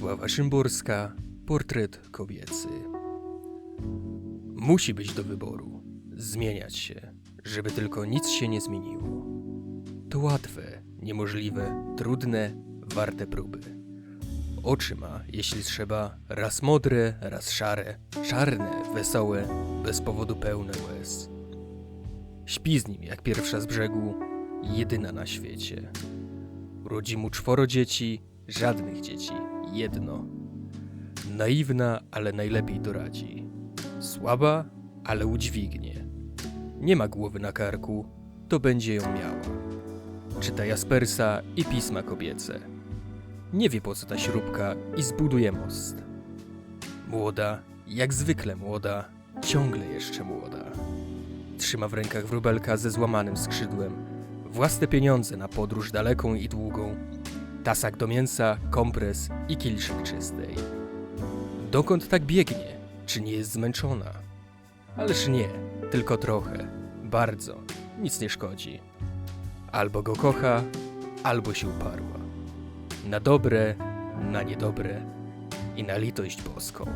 Sława Szymborska, portret kobiecy. Musi być do wyboru, zmieniać się, żeby tylko nic się nie zmieniło. To łatwe, niemożliwe, trudne, warte próby. Oczy ma, jeśli trzeba, raz modre, raz szare, czarne, wesołe, bez powodu pełne łez. Śpi z nim jak pierwsza z brzegu, jedyna na świecie. Rodzi mu czworo dzieci, żadnych dzieci, jedno. Naiwna, ale najlepiej doradzi. Słaba, ale udźwignie. Nie ma głowy na karku, to będzie ją miała. Czyta Jaspersa i pisma kobiece. Nie wie po co ta śrubka i zbuduje most. Młoda, jak zwykle młoda, ciągle jeszcze młoda. Trzyma w rękach wróbelka ze złamanym skrzydłem, własne pieniądze na podróż daleką i długą, tasak do mięsa, kompres i kieliszek czystej. Dokąd tak biegnie? Czy nie jest zmęczona? Ależ nie, tylko trochę, bardzo, nic nie szkodzi. Albo go kocha, albo się uparła. Na dobre, na niedobre i na litość boską.